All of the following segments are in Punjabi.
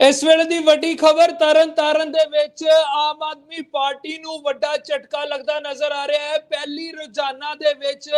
ਇਸ ਵੇਲੇ ਦੀ ਵੱਡੀ ਖਬਰ ਤਰਨ ਤਾਰਨ ਦੇ ਵਿੱਚ ਆਮ ਆਦਮੀ ਪਾਰਟੀ ਨੂੰ ਵੱਡਾ ਝਟਕਾ ਲੱਗਦਾ ਨਜ਼ਰ ਆ ਰਿਹਾ ਹੈ। ਪਹਿਲੀ ਰੋਜ਼ਾਨਾ ਦੇ ਵਿੱਚ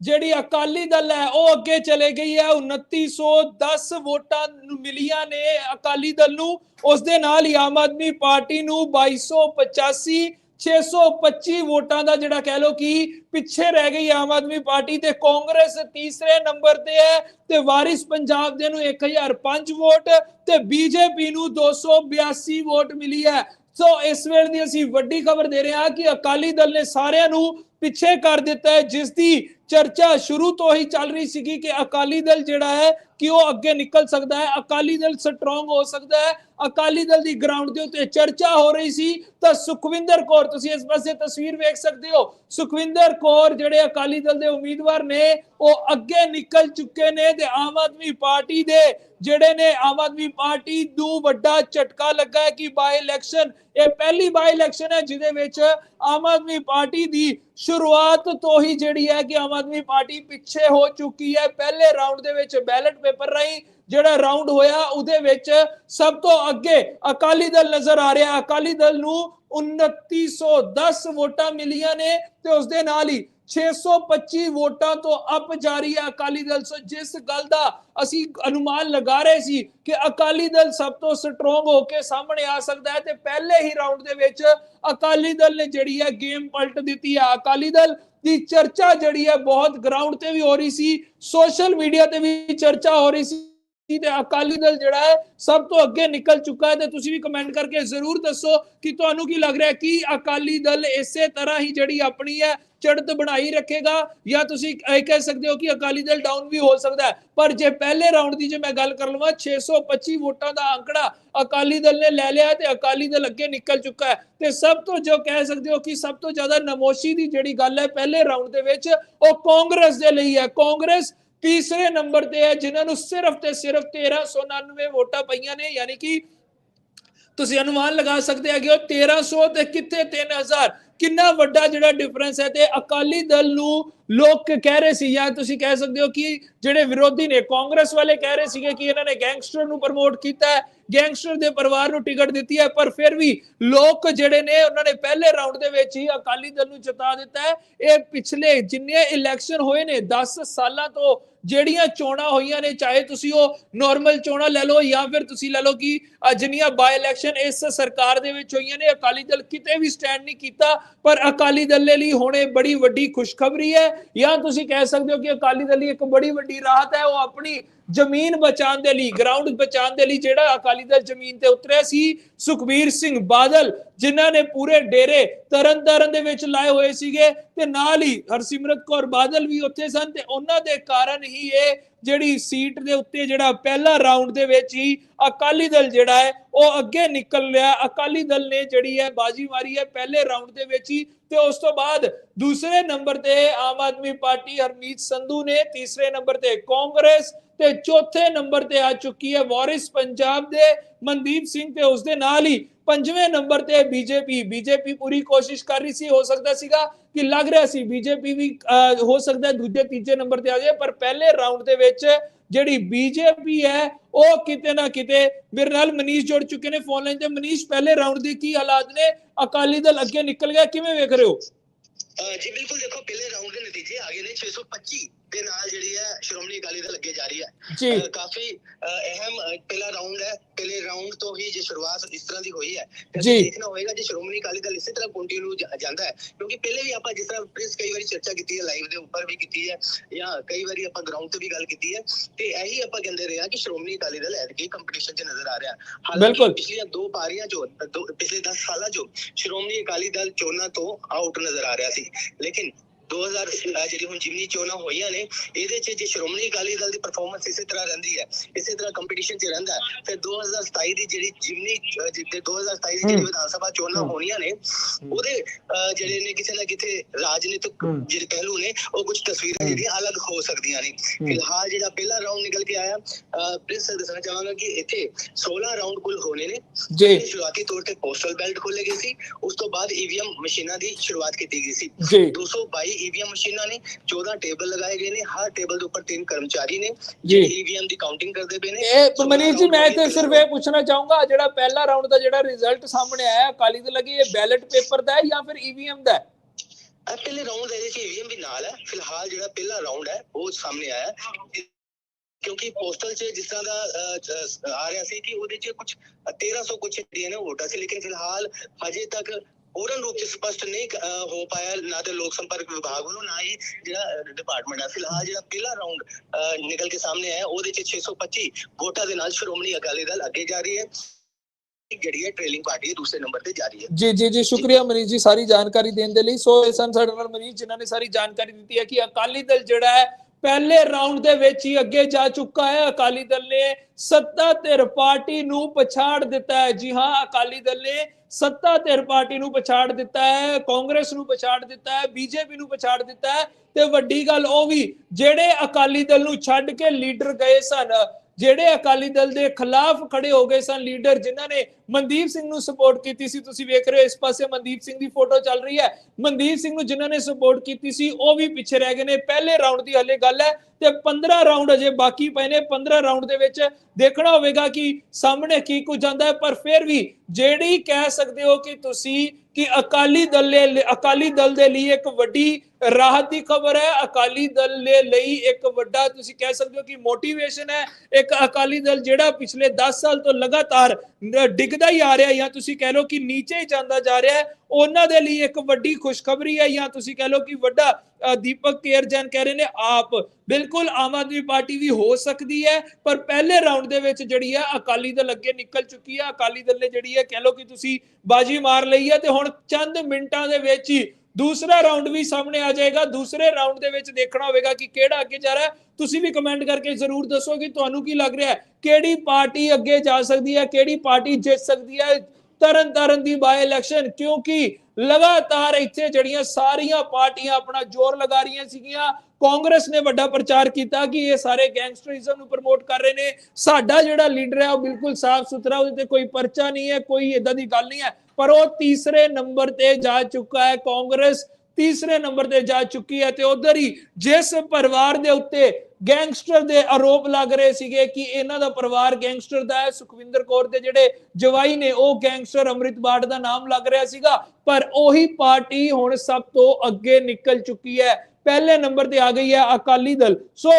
ਜਿਹੜੀ ਅਕਾਲੀ ਦਲ ਹੈ, ਉਹ ਅੱਗੇ ਚਲੇ ਗਈ ਹੈ। 2910 ਵੋਟਾਂ ਮਿਲੀਆਂ ਨੇ ਅਕਾਲੀ ਦਲ ਨੂੰ। ਉਸ ਦੇ ਨਾਲ ਹੀ ਆਮ ਆਦਮੀ ਪਾਰਟੀ ਨੂੰ 2285 625 ਵੋਟਾਂ ਦਾ ਜਿਹੜਾ ਕਹਿ ਲੋ ਕਿ ਪਿੱਛੇ ਰਹਿ ਗਈ ਆਮ ਆਦਮੀ ਪਾਰਟੀ ਤੇ ਕਾਂਗਰਸ ਤੀਸਰੇ ਨੰਬਰ ਤੇ ਹੈ ਤੇ ਵਾਰਿਸ ਪੰਜਾਬ ਦੇ ਨੂੰ 1005 ਵੋਟ ਤੇ ਬੀਜੇਪੀ ਨੂੰ 282 ਵੋਟ ਮਿਲੀ ਹੈ। ਸੋ ਇਸ ਵੇਲੇ ਦੀ ਅਸੀਂ ਵੱਡੀ ਖਬਰ ਦੇ ਰਹੇ ਹਾਂ ਕਿ ਅਕਾਲੀ ਦਲ ਨੇ ਸਾਰਿਆਂ ਨੂੰ ਪਿੱਛੇ ਕਰ ਦਿੱਤਾ ਹੈ, ਜਿਸ ਦੀ ਚਰਚਾ ਸ਼ੁਰੂ ਤੋਂ ਹੀ ਚੱਲ ਰਹੀ ਸੀਗੀ ਕਿ ਅਕਾਲੀ ਦਲ ਜਿਹੜਾ ਹੈ ਕਿ ਉਹ ਅੱਗੇ ਨਿਕਲ ਸਕਦਾ ਹੈ। ਅਕਾਲੀ ਦਲ ਸਟਰੋਂਗ ਹੋ ਸਕਦਾ ਹੈ ਅਕਾਲੀ ਦਲ ਦੀ ਗਰਾਊਂਡ ਦੇ ਉੱਤੇ ਚਰਚਾ ਹੋ ਰਹੀ ਸੀ, ਤਾਂ ਸੁਖਵਿੰਦਰ ਕੌਰ, ਤੁਸੀਂ ਇਸ ਪਾਸੇ ਤਸਵੀਰ ਵੇਖ ਸਕਦੇ ਹੋ, ਸੁਖਵਿੰਦਰ ਕੌਰ ਜਿਹੜੇ ਅਕਾਲੀ ਦਲ ਦੇ ਉਮੀਦਵਾਰ ਨੇ, ਉਹ ਅੱਗੇ ਨਿਕਲ ਚੁੱਕੇ ਨੇ ਤੇ ਆਮ ਆਦਮੀ ਪਾਰਟੀ ਦੇ ਜਿਹੜੇ ਨੇ, ਆਮ ਆਦਮੀ ਪਾਰਟੀ ਨੂੰ ਵੱਡਾ ਝਟਕਾ ਲੱਗਾ ਹੈ ਕਿ ਬਾਈ ਇਲੈਕਸ਼ਨ ਇਹ ਪਹਿਲੀ ਬਾਈ ਇਲੈਕਸ਼ਨ ਹੈ ਜਿਹਦੇ ਵਿੱਚ ਆਮ ਆਦਮੀ ਪਾਰਟੀ ਦੀ ਸ਼ੁਰੂਆਤ ਤੋਂ ਹੀ ਜਿਹੜੀ ਹੈ ਕਿ ਆਮ ਆਦਮੀ ਪਾਰਟੀ ਪਿੱਛੇ ਹੋ ਚੁੱਕੀ ਹੈ, ਪਹਿਲੇ ਰਾਉਂਡ ਦੇ ਵਿੱਚ ਬੈਲਟ ਪੇਪਰ ਰਹੀ ਜਿਹੜਾ ਰਾਉਂਡ ਹੋਇਆ, ਉਹਦੇ ਵਿੱਚ ਸਭ ਤੋਂ ਅੱਗੇ ਅਕਾਲੀ ਦਲ ਨਜ਼ਰ ਆ ਰਿਹਾ। ਅਕਾਲੀ ਦਲ ਨੂੰ 2910 ਵੋਟਾਂ ਮਿਲੀਆਂ ਨੇ ਤੇ ਉਸ ਦੇ ਨਾਲ ਹੀ 625 ਵੋਟਾਂ ਤੋਂ ਅਪ ਜਾਰੀ ਹੈ ਅਕਾਲੀ ਦਲ। ਸੋ ਜਿਸ ਗੱਲ ਦਾ ਅਸੀਂ ਅਨੁਮਾਨ ਲਗਾ ਰਹੇ ਸੀ ਕਿ ਅਕਾਲੀ ਦਲ ਸਭ ਤੋਂ ਸਟਰੋਂਗ ਹੋ ਕੇ ਸਾਹਮਣੇ ਆ ਸਕਦਾ ਹੈ ਤੇ ਪਹਿਲੇ ਹੀ ਰਾਉਂਡ ਦੇ ਵਿੱਚ ਅਕਾਲੀ ਦਲ ਨੇ ਜਿਹੜੀ ਹੈ ਗੇਮ ਪਲਟ ਦਿੱਤੀ ਹੈ। ਅਕਾਲੀ ਦਲ ਦੀ ਚਰਚਾ ਜਿਹੜੀ ਹੈ ਬਹੁਤ ਗਰਾਊਂਡ ਤੇ ਵੀ ਹੋ ਰਹੀ ਸੀ ਸੋਸ਼ਲ ਮੀਡੀਆ ਤੇ ਵੀ ਚਰਚਾ ਹੋ ਰਹੀ ਸੀ। ਤੇ ਅਕਾਲੀ ਦਲ ਜਿਹੜਾ ਹੈ, ਸਭ ਤੋਂ ਅੱਗੇ ਨਿਕਲ ਚੁੱਕਾ ਹੈ ਤੇ ਤੁਸੀਂ ਵੀ ਕਮੈਂਟ ਕਰਕੇ ਜ਼ਰੂਰ ਦੱਸੋ ਕਿ ਤੁਹਾਨੂੰ ਕੀ ਲੱਗ ਰਿਹਾ ਕਿ ਅਕਾਲੀ ਦਲ ਇਸੇ ਤਰ੍ਹਾਂ ਹੀ ਜਿਹੜੀ ਆਪਣੀ ਹੈ ਚੜਤ ਬਣਾਈ ਰੱਖੇਗਾ ਜਾਂ ਤੁਸੀਂ ਇਹ ਕਹਿ ਸਕਦੇ ਹੋ ਕਿ ਅਕਾਲੀ ਦਲ ਡਾਊਨ ਵੀ ਹੋ ਸਕਦਾ ਹੈ। ਪਰ ਜੇ ਪਹਿਲੇ ਰਾਉਂਡ ਦੀ ਜੇ ਮੈਂ ਗੱਲ ਕਰ ਲਵਾਂ 625 ਵੋਟਾਂ ਦਾ ਅੰਕੜਾ ਅਕਾਲੀ ਦਲ ਨੇ ਲੈ ਲਿਆ ਤੇ ਅਕਾਲੀ ਦਲ ਅੱਗੇ ਨਿਕਲ ਚੁੱਕਾ ਹੈ। ਤੇ ਸਭ ਤੋਂ ਜੋ ਕਹਿ ਸਕਦੇ ਹੋ ਕਿ ਸਭ ਤੋਂ ਜ਼ਿਆਦਾ ਨਮੋਸ਼ੀ ਦੀ ਜਿਹੜੀ ਗੱਲ ਹੈ, ਪਹਿਲੇ ਰਾਉਂਡ ਦੇ ਵਿੱਚ ਉਹ ਕਾਂਗਰਸ ਦੇ ਲਈ ਹੈ। ਕਾਂਗਰਸ ਤੀਸਰੇ ਨੰਬਰ ਤੇ ਹੈ, ਜਿਨ੍ਹਾਂ ਨੂੰ ਸਿਰਫ ਤੇ ਸਿਰਫ 1399 ਵੋਟਾਂ ਪਈਆਂ ਨੇ, ਯਾਨੀ ਕਿ ਤੁਸੀਂ ਅਨੁਮਾਨ ਲਗਾ ਸਕਦੇ ਹੈਗੇ ਹੋ 1300 ਤੇ ਕਿੱਥੇ 3000 ਕਿੰਨਾ ਵੱਡਾ ਜਿਹੜਾ ਡਿਫਰੈਂਸ ਹੈ ਤੇ ਅਕਾਲੀ ਦਲ ਨੂੰ ਲੋਕ ਕਹਿ ਰਹੇ ਸੀ, ਜਾਂ ਤੁਸੀਂ ਕਹਿ ਸਕਦੇ ਹੋ ਕਿ ਜਿਹੜੇ ਵਿਰੋਧੀ ਨੇ, ਕਾਂਗਰਸ ਵਾਲੇ ਕਹਿ ਰਹੇ ਸੀਗੇ ਕਿ ਇਹਨਾਂ ਨੇ ਗੈਂਗਸਟਰ ਨੂੰ ਪ੍ਰਮੋਟ ਕੀਤਾ ਹੈ, ਗੈਂਗਸਟਰ ਦੇ ਪਰਿਵਾਰ ਨੂੰ ਟਿਕਟ ਦਿੱਤੀ ਹੈ, ਪਰ ਫਿਰ ਵੀ ਲੋਕ ਜਿਹੜੇ ਨੇ, ਉਹਨਾਂ ਨੇ ਪਹਿਲੇ ਰਾਉਂਡ ਦੇ ਵਿੱਚ ਹੀ ਅਕਾਲੀ ਦਲ ਨੂੰ ਜਿਤਾ ਦਿੱਤਾ ਹੈ। ਇਹ ਪਿਛਲੇ ਜਿੰਨੇ ਇਲੈਕਸ਼ਨ ਹੋਏ ਨੇ 10 ਸਾਲਾਂ ਤੋਂ ਜਿਹੜੀਆਂ ਚੋਣਾਂ ਹੋਈਆਂ ਨੇ, ਚਾਹੇ ਤੁਸੀਂ ਉਹ ਨਾਰਮਲ ਚੋਣਾਂ ਲੈ ਲਓ, ਜਾਂ ਫਿਰ ਤੁਸੀਂ ਲੈ ਲਓ ਕਿ ਜਿੰਨੀਆਂ ਬਾਈ ਇਲੈਕਸ਼ਨ ਇਸ ਸਰਕਾਰ ਦੇ ਵਿੱਚ ਹੋਈਆਂ ਨੇ, ਅਕਾਲੀ ਦਲ ਕਿਤੇ ਵੀ ਸਟੈਂਡ ਨਹੀਂ ਕੀਤਾ, ਪਰ ਅਕਾਲੀ ਦਲ ਦੇ ਲਈ ਹੁਣੇ ਬੜੀ ਵੱਡੀ ਖੁਸ਼ਖਬਰੀ ਹੈ। ਜਾਂ ਤੁਸੀਂ ਕਹਿ ਸਕਦੇ ਹੋ ਕਿ ਅਕਾਲੀ ਦਲ ਲਈ ਇੱਕ ਬੜੀ ਵੱਡੀ ਰਾਹਤ ਹੈ, ਉਹ ਆਪਣੀ ਜ਼ਮੀਨ ਬਚਾਉਣ ਦੇ ਲਈ ਗਰਾਊਂਡ ਬਚਾਉਣ ਦੇ ਲਈ ਜਿਹੜਾ ਅਕਾਲੀ ਦਲ ਜ਼ਮੀਨ ਤੇ ਉਤਰਿਆ ਸੀ, ਸੁਖਬੀਰ ਸਿੰਘ ਬਾਦਲ, ਜਿਨ੍ਹਾਂ ਨੇ ਪੂਰੇ ਡੇਰੇ ਤਰਨਤਾਰਨ ਦੇ ਵਿੱਚ ਲਾਏ ਹੋਏ ਸੀਗੇ ਤੇ ਨਾਲ ਹੀ ਹਰਸਿਮਰਤ ਕੌਰ ਬਾਦਲ ਵੀ ਉੱਥੇ ਸਨ ਤੇ ਉਹਨਾਂ ਦੇ ਕਾਰਨ ਹੀ ਇਹ ਜਿਹੜੀ ਸੀਟ ਦੇ ਉੱਤੇ ਜਿਹੜਾ ਪਹਿਲਾ ਰਾਉਂਡ ਦੇ ਵਿੱਚ ਹੀ ਅਕਾਲੀ ਦਲ ਜਿਹੜਾ ਹੈ, ਉਹ ਅੱਗੇ ਨਿਕਲ ਲਿਆ ਅਕਾਲੀ ਦਲ ਨੇ ਜਿਹੜੀ ਹੈ ਬਾਜੀ ਮਾਰੀ ਹੈ ਪਹਿਲੇ ਰਾਉਂਡ ਦੇ ਵਿੱਚ ਹੀ ਤੇ ਉਸ ਤੋਂ ਬਾਅਦ ਦੂਸਰੇ ਨੰਬਰ ਤੇ ਆਮ ਆਦਮੀ ਪਾਰਟੀ ਹਰਮੀਤ ਸੰਧੂ ਨੇ, ਤੀਸਰੇ ਨੰਬਰ ਤੇ ਕਾਂਗਰਸ ਤੇ ਚੌਥੇ ਨੰਬਰ ਤੇ ਆ ਚੁੱਕੀ ਹੈ ਵਾਰਿਸ ਪੰਜਾਬ ਦੇ ਮਨਦੀਪ ਸਿੰਘ ਤੇ ਉਸ ਦੇ ਨਾਲ ਹੀ ਪੰਜਵੇਂ ਨੰਬਰ ਤੇ ਬੀਜੇਪੀ ਬੀਜੇਪੀ ਪੂਰੀ ਕੋਸ਼ਿਸ਼ ਕਰ ਰਹੀ ਸੀ, ਹੋ ਸਕਦਾ ਸੀਗਾ ਕਿ ਲੱਗ ਰਿਹਾ ਸੀ, ਬੀਜੇਪੀ ਵੀ ਹੋ ਸਕਦਾ ਹੈ ਦੂਜੇ, ਤੀਜੇ ਨੰਬਰ ਤੇ ਆ ਜਾਏ, ਪਰ ਪਹਿਲੇ ਰਾਉਂਡ ਦੇ ਵਿੱਚ ਜਿਹੜੀ ਬੀਜੇਪੀ ਹੈ, ਉਹ ਕਿਤੇ ਨਾ ਕਿਤੇ ਮੇਰੇ ਨਾਲ ਮਨੀਸ਼ ਜੁੜ ਚੁੱਕੇ ਨੇ ਫੋਨ ਲਾਈਨ ਤੇ। ਮਨੀਸ਼, ਪਹਿਲੇ ਰਾਉਂਡ ਦੇ ਕੀ ਹਾਲਾਤ ਨੇ? ਅਕਾਲੀ ਦਲ ਅੱਗੇ ਨਿਕਲ ਗਿਆ, ਕਿਵੇਂ ਵੇਖ ਰਹੇ ਹੋ? ਜੀ, ਬਿਲਕੁਲ ਦੇਖੋ, ਪਹਿਲੇ ਰਾਉਂਡ ਦੇ ਨਤੀਜੇ ਆ ਗਏ ਨੇ 625 ਦੇ ਨਾਲ ਜਿਹੜੀ ਹੈ ਸ਼੍ਰੋਮਣੀ ਅਕਾਲੀ ਦਲ ਅੱਗੇ ਜਾ ਰਹੀ ਹੈ। ਜੀ। ਅਹ ਕਾਫੀ ਅਹ ਅਹਿਮ ਅਹ ਪਹਿਲਾ ਰਾਉਂਡ ਹੈ। ਪਹਿਲੇ ਰਾਉਂਡ ਤੋਂ ਹੀ ਜੇ ਸ਼ੁਰੂਆਤ ਇਸ ਤਰ੍ਹਾਂ ਦੀ ਹੋਈ ਹੈ ਤੇ ਜੀ। ਦੇਖਣਾ ਹੋਏਗਾ ਜੇ ਸ਼੍ਰੋਮਣੀ ਅਕਾਲੀ ਦਲ ਇਸੇ ਤਰ੍ਹਾਂ ਕੰਟੀਨਿਊ ਜਾਂਦਾ ਹੈ। ਕਿਉਂਕਿ ਪਹਿਲੇ ਵੀ ਆਪਾਂ ਜਿਸ ਤਰ੍ਹਾਂ ਪ੍ਰਿੰਸ ਕਈ ਵਾਰੀ ਚਰਚਾ ਕੀਤੀ ਹੈ ਲਾਈਵ ਦੇ ਉੱਪਰ ਵੀ ਕੀਤੀ ਹੈ ਜਾਂ ਕਈ ਵਾਰੀ ਆਪਾਂ ਗਰਾਊਂਡ ਤੇ ਵੀ ਗੱਲ ਕੀਤੀ ਹੈ ਤੇ ਇਹੀ ਆਪਾਂ ਕਹਿੰਦੇ ਰਹੇ ਹਾਂ ਕਿ ਸ਼੍ਰੋਮਣੀ ਅਕਾਲੀ ਦਲ ਐਤਕੀ ਕੰਪੀਟੀਸ਼ਨ 'ਚ ਨਜ਼ਰ ਆ ਰਿਹਾ ਬਿਲਕੁਲ। ਪਿਛਲੀਆਂ ਦੋ ਪਾਰੀਆਂ ਜੋ ਦੋ- ਪਿਛਲੇ 10 ਸਾਲਾਂ ਜੋ ਸ਼੍ਰੋਮਣੀ ਅਕਾਲੀ ਦਲ ਚੋਣਾਂ ਤੋਂ ਆਊਟ ਨਜ਼ਰ ਆ ਰਿਹਾ ਸੀ। ਲੇਕਿਨ 2000 ਅਹ ਜਿਹੜੀ ਹੁਣ ਜਿਮਨੀ ਚੋਣਾਂ ਹੋਈਆਂ ਨੇ ਇਹਦੇ 'ਚ ਜੇ ਸ਼੍ਰੋਮਣੀ ਅਕਾਲੀ ਦਲ ਦੀ ਪਰਫਾਰਮੈਂਸ ਇਸੇ ਤਰ੍ਹਾਂ ਰਹਿੰਦੀ ਹੈ ਇਸੇ ਤਰ੍ਹਾਂ ਕੰਪੀਟੀਸ਼ਨ 'ਚ ਰਹਿੰਦਾ ਹੈ, ਫਿਰ 2027 ਦੀ ਜਿਹੜੀ ਜਿਮਨੀ ਜਿੱਤੇ 2027 ਦੀ ਜਿਹੜੀ। ਵਿਧਾਨ ਸਭਾ ਚੋਣਾਂ। ਹੋਣੀਆਂ ਨੇ ਉਹਦੇ ਜਿਹੜੇ ਨੇ ਕਿਸੇ ਨਾ ਕਿਤੇ ਰਾਜਨੀਤਿਕ। ਜਿਹੜੇ ਪਹਿਲੂ ਨੇ ਉਹ ਕੁਝ ਤਸਵੀਰਾਂ। ਜਿਹੜੀਆਂ ਅਲੱਗ ਹੋ ਸਕਦੀਆਂ ਨੇ ਫਿਲਹਾਲ ਜਿਹੜਾ ਪਹਿਲਾ ਰਾਉਂਡ ਨਿਕਲ ਕੇ ਆਇਆ ਪ੍ਰਿੰਸ ਸਰ ਦੱਸਣਾ ਚਾਹਾਂਗਾ ਕਿ ਇੱਥੇ 16 ਰਾਉਂਡ ਕੁੱਲ ਹੋਣੇ ਨੇ ਜੀ ਸ਼ੁਰੂਆਤੀ ਤੌਰ ਤੇ ਪੋਸਟਲ ਬੈਲਟ ਖੋਲੇ ਗਏ ਸੀ ਉਸ ਤੋਂ ਬਾਅਦ ਈਵੀਐਮ ਮਸ਼ੀਨਾਂ ਦੀ ਸ਼ੁਰੂਆਤ ਕੀਤੀ ਗਈ ਸੀ ਜੀ 222 ਈਵੀਐਮ ਮਸ਼ੀਨਾਂ ਨੇ 14 ਟੇਬਲ ਲਗਾਏ ਗਏ ਨੇ ਹਰ ਟੇਬਲ ਦੇ ਉੱਪਰ ਤਿੰਨ ਕਰਮਚਾਰੀ ਨੇ ਜੀ। ਈਵੀਐਮ ਦੀ ਕਾਊਂਟਿੰਗ ਕਰਦੇ ਪਏ ਨੇ ਇਹ ਮਨੀਸ਼ ਜੀ ਮੈਂ ਤੇ ਸਿਰਫ ਇਹ ਪੁੱਛਣਾ ਚਾਹੂੰਗਾ ਜਿਹੜਾ ਪਹਿਲਾ ਰਾਉਂਡ ਦਾ ਜਿਹੜਾ ਰਿਜ਼ਲਟ ਸਾਹਮਣੇ ਆਇਆ ਅਕਾਲੀ ਦਲ ਲੱਗੀ ਇਹ ਬੈਲਟ ਪੇਪਰ ਦਾ ਹੈ ਜਾਂ ਫਿਰ ਈਵੀਐਮ ਦਾ ਹੈ ਪਹਿਲੇ ਰਾਉਂਡ ਦੇ ਵਿੱਚ ਈਵੀਐਮ ਵੀ ਨਾਲ ਹੈ ਫਿਲਹਾਲ ਜਿਹੜਾ ਪਹਿਲਾ ਰਾਉਂਡ ਹੈ ਉਹ ਸਾਹਮਣੇ ਆਇਆ। ਕਿਉਂਕਿ ਪੋਸਟਲ 'ਚ ਜਿਸ ਤਰ੍ਹਾਂ ਦਾ ਆ ਰਿਹਾ ਸੀ ਕਿ ਉਹਦੇ 'ਚ ਕੁਝ 1300 ਕੁਝ ਜਿਹੜੀਆਂ ਨੇ ਵੋਟਾਂ ਸੀ ਲੇਕਿਨ ਫਿਲਹਾਲ ਹਜੇ ਤੱਕ ਪੂਰਨ ਰੂਪ 'ਚ ਸਪਸ਼ਟ ਨਹੀਂ ਹੋ ਪਾਇਆ ਨਾ ਤੇ ਲੋਕ ਸੰਪਰਕ ਵਿਭਾਗ ਵੱਲੋਂ, ਨਾ ਹੀ ਜਿਹੜਾ ਡਿਪਾਰਟਮੈਂਟ ਹੈ ਫਿਲਹਾਲ ਜਿਹੜਾ ਪਹਿਲਾ ਰਾਉਂਡ ਨਿਕਲ ਕੇ ਸਾਹਮਣੇ ਆਇਆ, ਉਹਦੇ 'ਚ 625 ਵੋਟਾਂ ਦੇ ਨਾਲ ਸ਼੍ਰੋਮਣੀ ਅਕਾਲੀ ਦਲ ਅੱਗੇ ਜਾ ਰਹੀ ਹੈ। ਜਿਹੜੀ ਹੈ ਟ੍ਰੇਲਿੰਗ ਪਾਰਟੀ ਦੂਸਰੇ ਨੰਬਰ ਤੇ ਜਾ ਰਹੀ ਹੈ। ਜੀ ਜੀ ਜੀ, ਸ਼ੁਕਰੀਆ ਮਨੀਸ਼ ਜੀ ਸਾਰੀ ਜਾਣਕਾਰੀ ਦੇਣ ਦੇ ਲਈ। ਸੋ, ਇਹ ਸਨ ਸਾਡੇ ਨਾਲ ਮਨੀਸ਼, ਜਿਨ੍ਹਾਂ ਨੇ ਸਾਰੀ ਜਾਣਕਾਰੀ ਦਿੱਤੀ ਹੈ ਕਿ ਅਕਾਲੀ ਦਲ ਜਿਹੜਾ ਹੈ, ਪਹਿਲੇ ਰਾਉਂਡ ਦੇ ਵਿੱਚ ਹੀ ਅੱਗੇ ਜਾ ਚੁੱਕਾ ਹੈ। ਅਕਾਲੀ ਦਲ ਨੇ ਸੱਤਾ ਧਿਰ ਪਾਰਟੀ ਨੂੰ ਪਛਾੜ ਦਿੱਤਾ ਹੈ। ਜੀ ਹਾਂ, ਅਕਾਲੀ ਦਲ ਨੇ ਸੱਤਾ ਧਿਰ ਪਾਰਟੀ ਨੂੰ ਪਛਾੜ ਦਿੱਤਾ ਹੈ, ਕਾਂਗਰਸ ਨੂੰ ਪਛਾੜ ਦਿੱਤਾ ਹੈ, ਬੀਜੇਪੀ ਨੂੰ ਪਛਾੜ ਦਿੱਤਾ ਹੈ ਤੇ ਵੱਡੀ ਗੱਲ ਉਹ ਵੀ ਜਿਹੜੇ ਅਕਾਲੀ ਦਲ ਨੂੰ ਛੱਡ ਕੇ ਲੀਡਰ ਗਏ ਸਨ ਜਿਹੜੇ ਅਕਾਲੀ ਦਲ ਦੇ ਖਿਲਾਫ ਖੜੇ ਹੋ ਗਏ ਸਨ ਲੀਡਰ ਜਿਨ੍ਹਾਂ ਨੇ ਮਨਦੀਪ ਸਿੰਘ ਨੂੰ ਸਪੋਰਟ ਕੀਤੀ ਸੀ, ਤੁਸੀਂ ਵੇਖ ਰਹੇ ਹੋ ਇਸ ਪਾਸੇ ਮਨਦੀਪ ਸਿੰਘ ਦੀ ਫੋਟੋ ਚੱਲ ਰਹੀ ਹੈ। ਮਨਦੀਪ ਸਿੰਘ ਨੂੰ ਜਿਨ੍ਹਾਂ ਨੇ ਸਪੋਰਟ ਕੀਤੀ ਸੀ, ਉਹ ਵੀ ਪਿੱਛੇ ਰਹਿ ਗਏ ਨੇ। ਪਹਿਲੇ ਰਾਉਂਡ ਦੀ ਹਲੇ ਗੱਲ ਹੈ ਤੇ 15 ਰਾਉਂਡ ਅਜੇ ਬਾਕੀ ਪਏ ਨੇ। 15 ਰਾਉਂਡ ਦੇ ਵਿੱਚ ਦੇਖਣਾ ਹੋਵੇਗਾ ਕਿ ਸਾਹਮਣੇ ਕੀ ਕੁਝ ਜਾਂਦਾ ਹੈ, ਪਰ ਫਿਰ ਵੀ ਜਿਹੜੀ ਕਹਿ ਸਕਦੇ ਹੋ ਕਿ ਤੁਸੀਂ ਕਿ ਅਕਾਲੀ ਦਲ ਅਕਾਲੀ ਦਲ ਦੇ ਲਈ ਇੱਕ ਵੱਡੀ ਰਾਹਤ ਦੀ ਖਬਰ ਹੈ। ਅਕਾਲੀ ਦਲ ਦੇ ਲਈ ਇੱਕ ਵੱਡਾ, ਤੁਸੀਂ ਕਹਿ ਸਕਦੇ ਹੋ ਕਿ ਮੋਟੀਵੇਸ਼ਨ ਹੈ। ਇੱਕ ਅਕਾਲੀ ਦਲ ਜਿਹੜਾ ਪਿਛਲੇ 10 ਸਾਲ ਤੋਂ ਲਗਾਤਾਰ ਡਿੱਗਦਾ ਹੀ ਆ ਰਿਹਾ ਜਾਂ ਤੁਸੀਂ ਕਹਿ ਲਓ ਕਿ ਨੀਚੇ ਹੀ ਜਾਂਦਾ ਜਾ ਰਿਹਾ ਹੈ, ਉਹਨਾਂ ਦੇ ਲਈ ਇੱਕ ਵੱਡੀ ਖੁਸ਼ਖਬਰੀ ਹੈ ਜਾਂ ਤੁਸੀਂ ਕਹਿ ਲਓ ਕਿ ਵੱਡਾ ਦੀਪਕ ਕੇਰ ਜੈਨ ਕਹਿ ਰਹੇ ਨੇ ਆਪ। ਬਿਲਕੁਲ ਆਮ ਆਦਮੀ ਪਾਰਟੀ ਵੀ ਹੋ ਸਕਦੀ ਹੈ, ਪਰ ਪਹਿਲੇ ਰਾਉਂਡ ਦੇ ਵਿੱਚ ਜਿਹੜੀ ਹੈ ਅਕਾਲੀ ਦਲ ਅੱਗੇ ਨਿਕਲ ਚੁੱਕੀ ਹੈ। ਅਕਾਲੀ ਦਲ ਨੇ ਜਿਹੜੀ ਹੈ ਕਹਿ ਲਓ ਕਿ ਤੁਸੀਂ ਬਾਜੀ ਮਾਰ ਲਈ ਹੈ ਤੇ ਹੁਣ ਚੰਦ ਮਿੰਟਾਂ ਦੇ ਵਿੱਚ ਹੀ ਦੂਸਰਾ ਰਾਉਂਡ ਵੀ ਸਾਹਮਣੇ ਆ ਜਾਏਗਾ। ਦੂਸਰੇ ਰਾਉਂਡ ਦੇ ਵਿੱਚ ਦੇਖਣਾ ਹੋਵੇਗਾ ਕਿ ਕਿਹੜਾ ਅੱਗੇ ਜਾ ਰਿਹਾ ਹੈ। ਤੁਸੀਂ ਵੀ ਕਮੈਂਟ ਕਰਕੇ ਜ਼ਰੂਰ ਦੱਸੋ ਕਿ ਤੁਹਾਨੂੰ ਕੀ ਲੱਗ ਰਿਹਾ ਹੈ। ਕਿਹੜੀ ਪਾਰਟੀ ਅੱਗੇ ਜਾ ਸਕਦੀ ਹੈ? ਕਿਹੜੀ ਪਾਰਟੀ ਜਿੱਤ ਸਕਦੀ ਹੈ? ਤਰਨ ਤਾਰਨ ਦੀ ਬਾਈ ਇਲੈਕਸ਼ਨ ਕਿਉਂਕਿ ਲਗਾਤਾਰ ਇੱਥੇ ਜਿਹੜੀਆਂ ਸਾਰੀਆਂ ਪਾਰਟੀਆਂ ਆਪਣਾ ਜ਼ੋਰ ਲਗਾ ਰਹੀਆਂ ਸੀਗੀਆਂ। ਕਾਂਗਰਸ ਨੇ ਵੱਡਾ ਪ੍ਰਚਾਰ ਕੀਤਾ ਕਿ ਇਹ ਸਾਰੇ ਗੈਂਗਸਟਰਿਜ਼ਮ ਨੂੰ ਪ੍ਰਮੋਟ ਕਰ ਰਹੇ ਨੇ। ਸਾਡਾ ਜਿਹੜਾ ਲੀਡਰ ਹੈ, ਉਹ ਬਿਲਕੁਲ ਸਾਫ਼ ਸੁਥਰਾ ਉਹਦੇ ਤੇ ਕੋਈ ਪਰਚਾ ਨਹੀਂ ਹੈ, ਕੋਈ ਇਦਾਂ ਦੀ ਗੱਲ ਨਹੀਂ ਹੈ। ਪਰ ਉਹ ਤੀਸਰੇ ਨੰਬਰ ਤੇ ਜਾ ਚੁੱਕਾ ਹੈ ਕਾਂਗਰਸ। ਤੀਸਰੇ ਨੰਬਰ ਤੇ ਜਾ ਚੁੱਕੀ ਹੈ ਤੇ ਉਧਰ ਹੀ ਜਿਸ ਪਰਿਵਾਰ ਦੇ ਉੱਤੇ ਗੈਂਗਸਟਰ ਦੇ ਆਰੋਪ ਲੱਗ ਰਹੇ ਸੀਗੇ ਕਿ ਇਹਨਾਂ ਦਾ ਪਰਿਵਾਰ ਗੈਂਗਸਟਰ ਦਾ ਹੈ, ਸੁਖਵਿੰਦਰ ਕੌਰ ਦੇ ਜਿਹੜੇ ਜਵਾਈ ਨੇ, ਉਹ ਗੈਂਗਸਟਰ ਅੰਮ੍ਰਿਤ ਬਾਟ ਦਾ ਨਾਮ ਲੱਗ ਰਿਹਾ ਸੀਗਾ। ਪਰ ਉਹੀ ਪਾਰਟੀ ਹੁਣ ਸਭ ਤੋਂ ਅੱਗੇ ਨਿਕਲ ਚੁੱਕੀ ਹੈ। ਪਹਿਲੇ ਨੰਬਰ ਤੇ ਆ ਗਈ ਹੈ ਅਕਾਲੀ ਦਲ। ਸੋ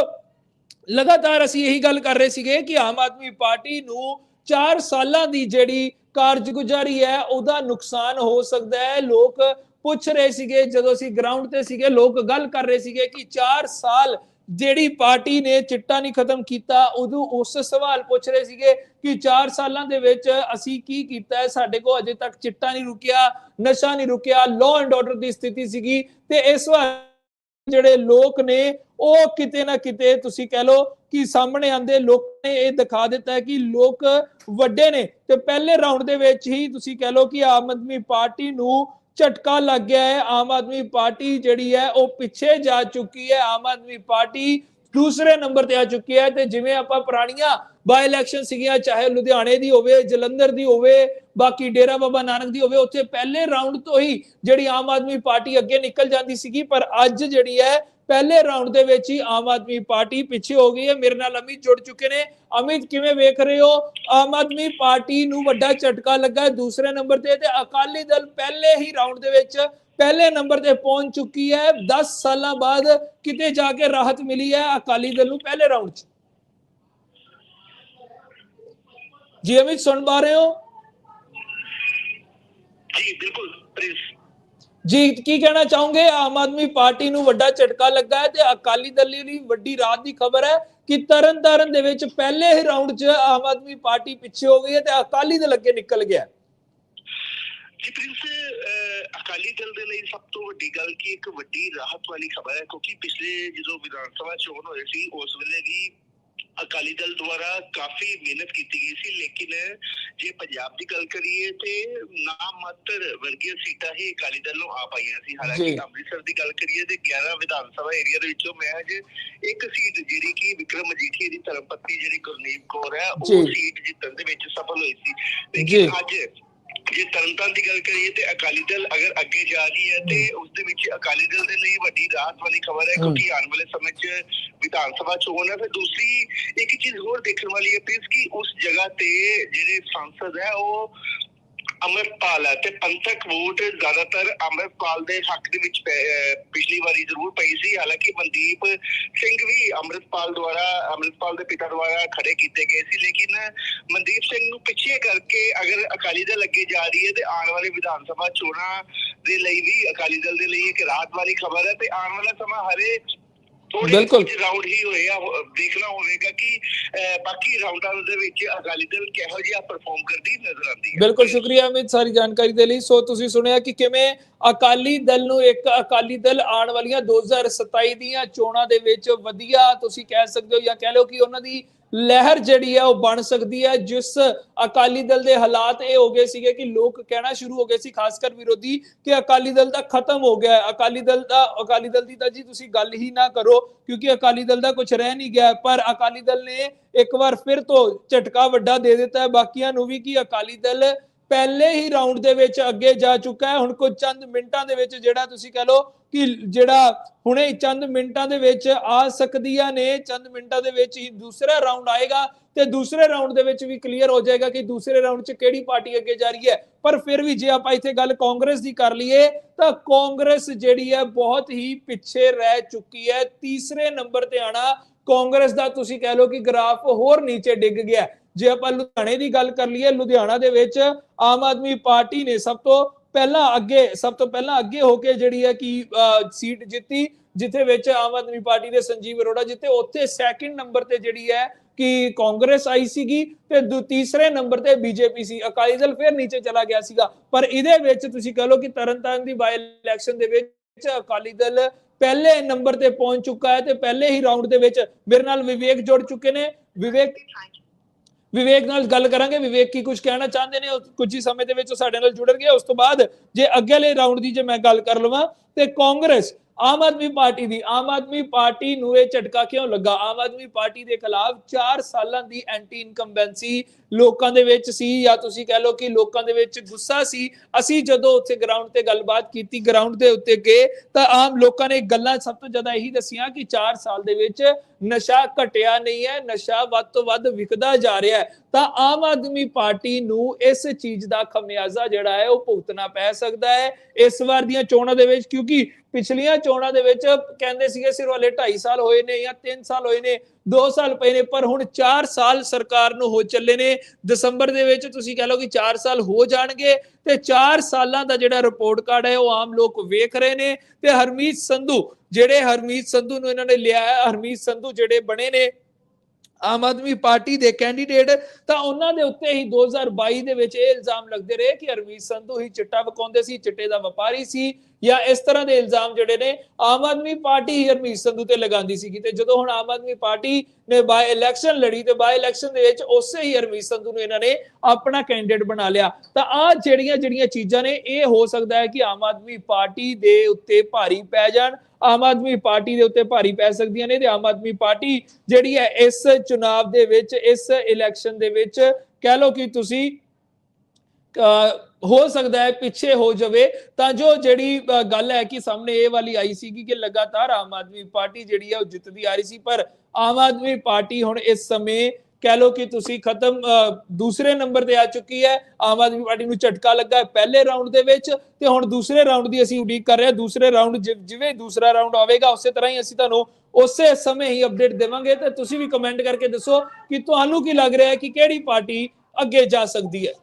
ਲਗਾਤਾਰ ਅਸੀਂ ਇਹੀ ਗੱਲ ਕਰ ਰਹੇ ਸੀਗੇ ਕਿ ਆਮ ਆਦਮੀ ਪਾਰਟੀ ਨੂੰ 4 ਸਾਲਾਂ ਦੀ ਜਿਹੜੀ ਕਾਰਜਗੁਜ਼ਾਰੀ ਹੈ, ਉਹਦਾ ਨੁਕਸਾਨ ਹੋ ਸਕਦਾ ਹੈ। ਲੋਕ ਪੁੱਛ ਰਹੇ ਸੀਗੇ, ਜਦੋਂ ਅਸੀਂ ਗਰਾਊਂਡ ਤੇ ਸੀਗੇ, ਲੋਕ ਗੱਲ ਕਰ ਰਹੇ ਸੀਗੇ ਕਿ 4 ਸਾਲ ਜਿਹੜੀ ਪਾਰਟੀ ਨੇ ਚਿੱਟਾ ਨਹੀਂ ਖਤਮ ਕੀਤਾ, ਉਦੋਂ ਉਸ ਸਵਾਲ ਪੁੱਛ ਰਹੇ ਸੀਗੇ ਕਿ 4 ਸਾਲਾਂ ਦੇ ਵਿੱਚ ਅਸੀਂ ਕੀ ਕੀਤਾ ਹੈ? ਸਾਡੇ ਕੋਲ ਅਜੇ ਤੱਕ ਚਿੱਟਾ ਨਹੀਂ ਰੁਕਿਆ, ਨਸ਼ਾ ਨਹੀਂ ਰੁਕਿਆ ਲਾਅ ਐਂਡ ਆਰਡਰ ਦੀ ਸਥਿਤੀ ਸੀਗੀ। ਤੇ ਇਸ ਵਾਰ ਜਿਹੜੇ ਲੋਕ ਨੇ ਉਹ ਕਿਤੇ ਨਾ ਕਿਤੇ ਤੁਸੀਂ ਕਹਿ ਲਓ ਕਿ ਸਾਹਮਣੇ ਆਂਦੇ ਲੋਕ ਨੇ ਇਹ ਦਿਖਾ ਦਿੱਤਾ ਹੈ ਕਿ ਲੋਕ ਵੱਡੇ ਨੇ ਤੇ ਪਹਿਲੇ ਰਾਉਂਡ ਦੇ ਵਿੱਚ ਹੀ ਤੁਸੀਂ ਕਹਿ ਲਓ ਕਿ ਆਮ ਆਦਮੀ ਪਾਰਟੀ ਨੂੰ ਝਟਕਾ ਲੱਗ ਗਿਆ ਹੈ। ਆਮ ਆਦਮੀ ਪਾਰਟੀ ਜਿਹੜੀ ਹੈ ਉਹ ਪਿੱਛੇ ਜਾ ਚੁੱਕੀ ਹੈ। ਆਮ ਆਦਮੀ ਪਾਰਟੀ ਦੂਸਰੇ ਨੰਬਰ ਤੇ ਆ ਚੁੱਕੀ ਹੈ ਤੇ ਜਿਵੇਂ ਆਪਾਂ ਪੁਰਾਣੀਆਂ ਬਾਈ ਇਲੈਕਸ਼ਨ ਸੀਗੀਆਂ, ਚਾਹੇ ਲੁਧਿਆਣੇ ਦੀ ਹੋਵੇ, ਜਲੰਧਰ ਦੀ ਹੋਵੇ, ਬਾਕੀ ਡੇਰਾ ਬਾਬਾ ਨਾਨਕ ਦੀ ਹੋਵੇ, ਉੱਥੇ ਪਹਿਲੇ ਰਾਉਂਡ ਤੋਂ ਹੀ ਜਿਹੜੀ ਆਮ ਆਦਮੀ ਪਾਰਟੀ ਅੱਗੇ ਨਿਕਲ ਜਾਂਦੀ ਸੀਗੀ। ਪਰ ਅੱਜ ਜਿਹੜੀ ਹੈ ਪਹਿਲੇ ਰਾਉਂਡ ਦੇ ਵਿੱਚ ਹੀ ਆਮ ਆਦਮੀ ਪਾਰਟੀ ਪਿੱਛੇ ਹੋ ਗਈ ਹੈ। ਮੇਰੇ ਨਾਲ ਅਮਿਤ ਜੁੜ ਚੁੱਕੇ ਨੇ। ਅਮਿਤ, ਕਿਵੇਂ ਵੇਖ ਰਹੇ ਹੋ? ਆਮ ਆਦਮੀ ਪਾਰਟੀ ਨੂੰ ਵੱਡਾ ਝਟਕਾ ਲੱਗਾ ਹੈ ਦੂਸਰੇ ਨੰਬਰ ਤੇ ਤੇ ਅਕਾਲੀ ਦਲ ਪਹਿਲੇ ਹੀ ਰਾਉਂਡ ਦੇ ਵਿੱਚ ਪਹਿਲੇ ਨੰਬਰ ਤੇ ਪਹੁੰਚ ਚੁੱਕੀ ਹੈ। 10 ਸਾਲਾਂ ਬਾਅਦ ਕਿਤੇ ਜਾ ਕੇ ਰਾਹਤ ਮਿਲੀ ਹੈ ਅਕਾਲੀ ਦਲ ਨੂੰ ਪਹਿਲੇ ਰਾਉਂਡ 'ਚ। ਜੀ ਅਮਿਤ, ਸੁਣ ਪਾ ਰਹੇ ਹੋ? ਜੀ, ਬਿਲਕੁਲ। ਪ੍ਰਿੰਸ ਜੀ, ਕੀ ਕਹਿਣਾ ਚਾਹੋਗੇ? ਆਮ ਆਦਮੀ ਪਾਰਟੀ ਨੂੰ ਵੱਡਾ ਝਟਕਾ ਲੱਗਾ ਹੈ ਤੇ ਅਕਾਲੀ ਦਲ ਲਈ ਵੱਡੀ ਰਾਤ ਦੀ ਖਬਰ ਹੈ ਕਿ ਤਰਨ ਦੇ ਵਿੱਚ ਪਹਿਲੇ ਹੀ ਰਾਉਂਡ 'ਚ ਆਮ ਆਦਮੀ ਪਾਰਟੀ ਪਿੱਛੇ ਹੋ ਗਈ ਹੈ ਤੇ ਅਕਾਲੀ ਦਲ ਅੱਗੇ ਨਿਕਲ ਗਿਆ ਜੀ, ਪ੍ਰਿੰਸ ਅਕਾਲੀ ਦਲ ਦੇ ਲਈ ਸਭ ਤੋਂ ਵੱਡੀ ਗੱਲ ਕਿ ਇੱਕ ਵੱਡੀ ਰਾਹਤ ਵਾਲੀ ਖਬਰ ਹੈ ਕਿਉਂਕਿ ਪਿਛਲੇ ਜਦੋਂ ਵਿਧਾਨ ਸਭਾ ਚੋਣ ਹੋਏ ਸੀ, ਉਸ ਵੇਲੇ ਵੀ ਅਕਾਲੀ ਦਲ ਦੁਆਰਾ ਕਾਫੀ ਮਿਹਨਤ ਕੀਤੀ ਗਈ ਸੀ ਲੇਕਿਨ ਜੇ ਪੰਜਾਬ ਦੀ ਗੱਲ ਕਰੀਏ ਤੇ ਨਾ ਮਾਤਰ ਵਰਗੀਆਂ ਸੀਟਾਂ ਹੀ ਅਕਾਲੀ ਦਲ ਨੂੰ ਆ ਪਾਈਆਂ ਸੀ ਹਾਲਾਂਕਿ। ਅੰਮ੍ਰਿਤਸਰ ਦੀ ਗੱਲ ਕਰੀਏ ਤੇ 11 ਵਿਧਾਨ ਸਭਾ ਏਰੀਆ ਦੇ ਵਿੱਚੋਂ ਮਹਿਜ ਇੱਕ ਸੀਟ ਜਿਹੜੀ ਕਿ ਵਿਕਰਮ ਮਜੀਠੀ ਦੀ ਧਰਮਪਤਨੀ ਜਿਹੜੀ ਗੁਰਨੀਤ ਕੌਰ ਹੈ ਉਹ। ਸੀਟ ਜਿੱਤਣ ਦੇ ਵਿੱਚ ਸਫਲ ਹੋਈ ਸੀ। ਲੇਕਿਨ ਅੱਜ ਜੇ ਤਰਨਤਾਰਨ ਦੀ ਗੱਲ ਕਰੀਏ ਤੇ ਅਕਾਲੀ ਦਲ ਅਗਰ ਅੱਗੇ ਜਾ ਰਹੀ ਹੈ ਤੇ ਉਸ ਦੇ ਵਿੱਚ ਅਕਾਲੀ ਦਲ ਦੇ ਲਈ ਵੱਡੀ ਰਾਹਤ ਵਾਲੀ ਖਬਰ ਹੈ ਕਿਉਂਕਿ ਆਉਣ ਵਾਲੇ ਸਮੇਂ 'ਚ ਵਿਧਾਨ ਸਭਾ ਚੋਣ ਹੈ ਫਿਰ ਦੂਸਰੀ ਇੱਕ ਚੀਜ਼ ਹੋਰ ਦੇਖਣ ਵਾਲੀ ਹੈ ਪਲੀਜ਼ ਕਿ ਉਸ ਜਗ੍ਹਾ ਤੇ ਜਿਹੜੇ ਸੰਸਦ ਹੈ ਉਹ ਅੰਮ੍ਰਿਤਪਾਲ ਹੈ ਤੇ ਪੰਥਕ ਵੋਟ ਜ਼ਿਆਦਾਤਰ ਅੰਮ੍ਰਿਤਪਾਲ ਦੇ ਹੱਕ ਦੇ ਵਿੱਚ ਪਿਛਲੀ ਵਾਰੀ ਜ਼ਰੂਰ ਪਈ ਸੀ। ਹਾਲਾਂਕਿ ਮਨਦੀਪ ਸਿੰਘ ਵੀ ਅੰਮ੍ਰਿਤਪਾਲ ਦੁਆਰਾ, ਅੰਮ੍ਰਿਤਪਾਲ ਦੇ ਪਿਤਾ ਦੁਆਰਾ ਖੜੇ ਕੀਤੇ ਗਏ ਸੀ। ਲੇਕਿਨ ਮਨਦੀਪ ਸਿੰਘ ਨੂੰ ਪਿੱਛੇ ਕਰਕੇ ਅਗਰ ਅਕਾਲੀ ਦਲ ਅੱਗੇ ਜਾ ਰਹੀ ਹੈ ਤੇ ਆਉਣ ਵਾਲੇ ਵਿਧਾਨ ਸਭਾ ਚੋਣਾਂ ਦੇ ਲਈ ਵੀ ਅਕਾਲੀ ਦਲ ਦੇ ਲਈ ਇੱਕ ਰਾਤ ਵਾਲੀ ਖਬਰ ਹੈ ਤੇ ਆਉਣ ਵਾਲਾ ਸਮਾਂ ਹਰੇ ਬਿਲਕੁਲ। ਰਾਊਂਡ ਹੀ ਹੋਏ ਆ ਦੇਖਣਾ ਹੋਵੇਗਾ ਕਿ ਬਾਕੀ ਰਾਊਂਡਾਂ ਦੇ ਵਿੱਚ ਅਕਾਲੀ ਦਲ ਕਿਹੋ ਜਿਹਾ ਪਰਫਾਰਮ ਕਰਦੀ ਨਜ਼ਰ ਆਉਂਦੀ ਹੈ ਬਿਲਕੁਲ ਸ਼ੁਕਰੀਆ ਅਮਿਤ ਸਾਰੀ ਜਾਣਕਾਰੀ ਦੇ ਲਈ ਸੋ ਤੁਸੀਂ ਸੁਣਿਆ ਕਿ ਕਿਵੇਂ ਅਕਾਲੀ ਦਲ ਨੂੰ ਇੱਕ ਅਕਾਲੀ ਦਲ ਆਉਣ ਵਾਲੀਆਂ 2027 ਦੀਆਂ ਚੋਣਾਂ ਦੇ ਵਿੱਚ ਵਧੀਆ ਤੁਸੀਂ ਕਹਿ ਸਕਦੇ ਹੋ ਜਾਂ ਕਹਿ ਲਓ ਕਿ ਉਹਨਾਂ ਦੀ ਲਹਿਰ ਜਿਹੜੀ ਹੈ ਉਹ ਬਣ ਸਕਦੀ ਹੈ ਜਿਸ ਅਕਾਲੀ ਦਲ ਦੇ ਹਾਲਾਤ ਇਹ ਹੋ ਗਏ ਸੀਗੇ ਕਿ ਲੋਕ ਕਹਿਣਾ ਸ਼ੁਰੂ ਹੋ ਗਏ ਸੀ, ਖਾਸ ਕਰ ਵਿਰੋਧੀ, ਕਿ ਅਕਾਲੀ ਦਲ ਤਾਂ ਖਤਮ ਹੋ ਗਿਆ ਹੈ ਅਕਾਲੀ ਦਲ ਦਾ, ਅਕਾਲੀ ਦਲ ਦੀ ਤਾਂ ਜੀ ਤੁਸੀਂ ਗੱਲ ਹੀ ਨਾ ਕਰੋ, ਕਿਉਂਕਿ ਅਕਾਲੀ ਦਲ ਦਾ ਕੁਝ ਰਹਿ ਨਹੀਂ ਗਿਆ, ਪਰ ਅਕਾਲੀ ਦਲ ਨੇ ਇੱਕ ਵਾਰ ਫਿਰ ਤੋਂ ਝਟਕਾ ਵੱਡਾ ਦੇ ਦਿੱਤਾ ਹੈ। ਬਾਕੀਆਂ ਨੂੰ ਵੀ ਕਿ ਅਕਾਲੀ ਦਲ ਪਹਿਲੇ ਹੀ ਰਾਉਂਡ ਦੇ ਵਿੱਚ ਅੱਗੇ ਜਾ ਚੁੱਕਾ ਹੈ। ਹੁਣ ਕੁਝ ਚੰਦ ਮਿੰਟਾਂ ਦੇ ਵਿੱਚ ਜਿਹੜਾ ਤੁਸੀਂ ਕਹ ਲਓ ਕਿ ਜਿਹੜਾ ਹੁਣੇ ਚੰਦ ਮਿੰਟਾਂ ਦੇ ਵਿੱਚ ਆ ਸਕਦੀਆਂ ਨੇ, ਚੰਦ ਮਿੰਟਾਂ ਦੇ ਵਿੱਚ ਹੀ ਦੂਸਰਾ ਰਾਉਂਡ ਆਏਗਾ ਤੇ ਦੂਸਰੇ ਰਾਉਂਡ ਦੇ ਵਿੱਚ ਵੀ ਕਲੀਅਰ ਹੋ ਜਾਏਗਾ ਕਿ ਦੂਸਰੇ ਰਾਉਂਡ 'ਚ ਕਿਹੜੀ ਪਾਰਟੀ ਅੱਗੇ ਜਾ ਰਹੀ ਹੈ। ਪਰ ਫਿਰ ਵੀ ਜੇ ਆਪਾਂ ਇੱਥੇ ਗੱਲ ਕਾਂਗਰਸ ਦੀ ਕਰ ਲਈਏ, ਤਾਂ ਕਾਂਗਰਸ ਜਿਹੜੀ ਹੈ ਬਹੁਤ ਹੀ ਪਿੱਛੇ ਰਹਿ ਚੁੱਕੀ ਹੈ। ਤੀਸਰੇ ਨੰਬਰ ਤੇ ਆਣਾ ਕਾਂਗਰਸ ਦਾ ਤੁਸੀਂ ਕਹਿ ਲਓ ਕਿ ਗ੍ਰਾਫ ਹੋਰ ਨੀਚੇ ਡਿੱਗ ਗਿਆ। ਜੇ ਆਪਾਂ ਲੁਧਿਆਣੇ ਦੀ ਗੱਲ ਕਰ ਲਈਏ, ਲੁਧਿਆਣਾ ਦੇ ਵਿੱਚ ਆਮ ਆਦਮੀ ਪਾਰਟੀ ਨੇ ਸਭ ਤੋਂ ਪਹਿਲਾਂ ਅੱਗੇ, ਸਭ ਤੋਂ ਪਹਿਲਾਂ ਅੱਗੇ ਹੋ ਕੇ ਜਿਹੜੀ ਹੈ ਕਿ ਸੀਟ ਜਿੱਤੀ, ਜਿੱਥੇ ਵਿੱਚ ਆਮ ਆਦਮੀ ਪਾਰਟੀ ਦੇ ਸੰਜੀਵ ਅਰੋੜਾ ਜਿੱਤੇ, ਉੱਥੇ ਸੈਕਿੰਡ ਨੰਬਰ ਤੇ ਜਿਹੜੀ ਹੈ ਕਿ ਕਾਂਗਰਸ ਆਈ ਸੀਗੀ ਤੇ ਤੀਸਰੇ ਨੰਬਰ ਤੇ ਬੀਜੇਪੀ ਸੀ। ਅਕਾਲੀ ਦਲ ਫਿਰ ਨੀਚੇ ਚਲਾ ਗਿਆ ਸੀਗਾ। ਪਰ ਇਹਦੇ ਵਿੱਚ ਤੁਸੀਂ ਕਹ ਲਓ ਕਿ ਤਰਨਤਾਰਨ ਦੀ ਬਾਈ ਇਲੈਕਸ਼ਨ ਦੇ ਵਿੱਚ ਅਕਾਲੀ ਦਲ ਪਹਿਲੇ ਨੰਬਰ ਤੇ ਪਹੁੰਚ ਚੁੱਕਾ ਹੈ ਤੇ ਪਹਿਲੇ ਹੀ ਰਾਉਂਡ ਦੇ ਵਿੱਚ ਮੇਰੇ ਨਾਲ ਵਿਵੇਕ ਜੁੜ ਚੁੱਕੇ ਨੇ। ਵਿਵੇਕ ਵਿਵੇਕ ਨਾਲ ਗੱਲ ਕਰਾਂਗੇ। ਵਿਵੇਕ ਕੀ ਕੁਝ ਕਹਿਣਾ ਚਾਹੁੰਦੇ ਨੇ? ਉਹ ਕੁਝ ਹੀ ਸਮੇਂ ਦੇ ਵਿੱਚ ਸਾਡੇ ਨਾਲ ਜੁੜਨਗੇ। ਉਸ ਤੋਂ ਬਾਅਦ ਜੇ ਅੱਗੇਲੇ ਰਾਉਂਡ ਦੀ ਜੇ ਮੈਂ ਗੱਲ ਕਰ ਲਵਾਂ, ਤੇ ਕਾਂਗਰਸ ਆਮ ਆਦਮੀ ਪਾਰਟੀ ਦੀ, ਆਮ ਆਦਮੀ ਪਾਰਟੀ ਨੂੰ ਇਹ ਝਟਕਾ ਕਿਉਂ ਲੱਗਾ? ਆਮ ਆਦਮੀ ਪਾਰਟੀ ਦੇ ਖਿਲਾਫ 4 ਸਾਲਾਂ ਦੀ ਐਂਟੀ ਇਨਕੰਬੈਂਸੀ ਲੋਕਾਂ ਦੇ ਵਿੱਚ ਸੀ ਜਾਂ ਤੁਸੀਂ ਕਹਿ ਲਓ ਕਿ ਲੋਕਾਂ ਦੇ ਵਿੱਚ ਗੁੱਸਾ ਸੀ, ਅਸੀਂ ਜਦੋਂ ਉੱਥੇ ਗਰਾਊਂਡ ਤੇ ਗੱਲਬਾਤ ਕੀਤੀ ਗਰਾਊਂਡ ਦੇ ਉੱਤੇ ਗਏ, ਤਾਂ ਆਮ ਲੋਕਾਂ ਨੇ ਗੱਲਾਂ ਸਭ ਤੋਂ ਜ਼ਿਆਦਾ ਇਹੀ ਦੱਸੀਆਂ ਕਿ 4 ਸਾਲ ਦੇ ਵਿੱਚ ਨਸ਼ਾ ਘਟਿਆ ਨਹੀਂ ਹੈ, ਨਸ਼ਾ ਵੱਧ ਤੋਂ ਵੱਧ ਵਿਕਦਾ ਜਾ ਰਿਹਾ ਹੈ। ਤਾਂ ਆਮ ਆਦਮੀ ਪਾਰਟੀ ਨੂੰ ਇਸ ਚੀਜ਼ ਦਾ ਖਮਿਆਜ਼ਾ ਜਿਹੜਾ ਹੈ, ਉਹ ਭੁਗਤਣਾ ਪੈ ਸਕਦਾ ਹੈ ਇਸ ਵਾਰ ਦੀਆਂ ਚੋਣਾਂ ਦੇ ਵਿੱਚ, ਕਿਉਂਕਿ ਪਿਛਲੀਆਂ ਚੋਣਾਂ ਦੇ ਵਿੱਚ ਕਹਿੰਦੇ ਸੀਗੇ ਸਿਰ ਵਾਲੇ 2.5 ਸਾਲ ਹੋਏ ਨੇ ਜਾਂ 3 ਸਾਲ ਹੋਏ ਨੇ 2 ਸਾਲ ਪਏ ਨੇ, ਪਰ ਹੁਣ 4 ਸਾਲ ਸਰਕਾਰ ਨੂੰ ਹੋ ਚੱਲੇ ਨੇ। ਦਸੰਬਰ ਦੇ ਵਿੱਚ ਤੁਸੀਂ ਕਹਿ ਲਓ ਕਿ 4 ਸਾਲ ਹੋ ਜਾਣਗੇ ਤੇ 4 ਸਾਲਾਂ ਦਾ ਜਿਹੜਾ ਰਿਪੋਰਟ ਕਾਰਡ ਹੈ, ਉਹ ਆਮ ਲੋਕ ਵੇਖ ਰਹੇ ਨੇ ਤੇ ਹਰਮੀਤ ਸੰਧੂ, ਜਿਹੜੇ ਹਰਮੀਤ ਸੰਧੂ ਨੂੰ ਇਹਨਾਂ ਨੇ ਲਿਆ ਹੈ, ਹਰਮੀਤ ਸੰਧੂ ਜਿਹੜੇ ਬਣੇ ਨੇ, ਆਮ ਆਦਮੀ ਪਾਰਟੀ ਦੇ ਕੈਂਡੀਡੇਟ ਤਾਂ ਉਹਨਾਂ ਦੇ ਉੱਤੇ ਹੀ 2022 ਦੇ ਵਿੱਚ ਇਹ ਇਲਜ਼ਾਮ ਲੱਗਦੇ ਰਹੇ ਕਿ ਹਰਮੀਤ ਸੰਧੂ ਹੀ ਚਿੱਟਾ ਵਕਾਉਂਦੇ ਸੀ, ਚਿੱਟੇ ਦਾ ਵਪਾਰੀ ਸੀ। ਜਾਂ ਇਸ ਤਰ੍ਹਾਂ ਦੇ ਇਲਜ਼ਾਮ ਜਿਹੜੇ ਨੇ ਆਮ ਆਦਮੀ ਪਾਰਟੀ ਹੀ ਹਰਮੀਤ ਸੰਧੂ ਤੇ ਲਗਾਉਂਦੀ ਸੀ ਤੇ ਜਦੋਂ ਹੁਣ ਆਮ ਆਦਮੀ ਪਾਰਟੀ ਨੇ ਬਾਈ ਇਲੈਕਸ਼ਨ ਲੜੀ ਤੇ ਬਾਈ ਇਲੈਕਸ਼ਨ ਦੇ ਵਿੱਚ ਉਸੇ ਹੀ ਹਰਮੀਤ ਸੰਧੂ ਨੂੰ ਇਹਨਾਂ ਨੇ ਆਪਣਾ ਕੈਂਡੀਡੇਟ ਬਣਾ ਲਿਆ। ਤਾਂ ਆ ਜਿਹੜੀਆਂ ਜਿਹੜੀਆਂ ਚੀਜ਼ਾਂ ਨੇ ਇਹ ਹੋ ਸਕਦਾ ਹੈ ਕਿ ਆਮ ਆਦਮੀ ਪਾਰਟੀ ਦੇ ਉੱਤੇ ਭਾਰੀ ਪੈ ਜਾਣ। ਆਮ ਆਦਮੀ ਪਾਰਟੀ ਦੇ ਉੱਤੇ ਭਾਰੀ ਪੈ ਸਕਦੀਆਂ ਨੇ ਤੇ ਆਮ ਆਦਮੀ ਪਾਰਟੀ ਜਿਹੜੀ ਹੈ ਇਸ ਚੁਣਾਵ ਦੇ ਵਿੱਚ ਇਸ ਇਲੈਕਸ਼ਨ ਦੇ ਵਿੱਚ ਕਹਿ ਲਓ ਕਿ ਤੁਸੀਂ ਅਹ, ਹੋ ਸਕਦਾ ਹੈ ਪਿੱਛੇ ਹੋ ਜਾਵੇ, ਤਾਂ ਜੋ ਜਿਹੜੀ ਗੱਲ ਹੈ ਕਿ ਸਾਹਮਣੇ ਇਹ ਵਾਲੀ ਆਈ ਸੀਗੀ ਕਿ ਲਗਾਤਾਰ ਆਮ ਆਦਮੀ ਪਾਰਟੀ ਜਿਹੜੀ ਹੈ ਉਹ ਜਿੱਤਦੀ ਆ ਰਹੀ ਸੀ, ਪਰ ਆਮ ਆਦਮੀ ਪਾਰਟੀ ਹੁਣ ਇਸ ਸਮੇਂ ਕਹਿ ਲਓ ਕਿ ਤੁਸੀਂ ਖਤਮ ਦੂਸਰੇ ਨੰਬਰ ਤੇ ਆ ਚੁੱਕੀ ਹੈ, ਆਮ ਆਦਮੀ ਪਾਰਟੀ ਨੂੰ ਝਟਕਾ ਲੱਗਾ ਹੈ ਪਹਿਲੇ ਰਾਉਂਡ ਦੇ ਵਿੱਚ ਤੇ ਹੁਣ ਦੂਸਰੇ ਰਾਉਂਡ ਦੀ ਅਸੀਂ ਉਡੀਕ ਕਰ ਰਹੇ ਹਾਂ, ਦੂਸਰੇ ਰਾਉਂਡ ਜਿਵੇਂ ਦੂਸਰਾ ਰਾਉਂਡ ਆਵੇਗਾ, ਉਸੇ ਤਰ੍ਹਾਂ ਹੀ ਅਸੀਂ ਤੁਹਾਨੂੰ ਉਸੇ ਸਮੇਂ ਹੀ ਅਪਡੇਟ ਦੇਵਾਂਗੇ, ਤੇ ਤੁਸੀਂ ਵੀ ਕਮੈਂਟ ਕਰਕੇ ਦੱਸੋ ਕਿ ਤੁਹਾਨੂੰ ਕੀ ਲੱਗ ਰਿਹਾ ਹੈ ਕਿ ਕਿਹੜੀ ਪਾਰਟੀ ਅੱਗੇ ਜਾ ਸਕਦੀ ਹੈ।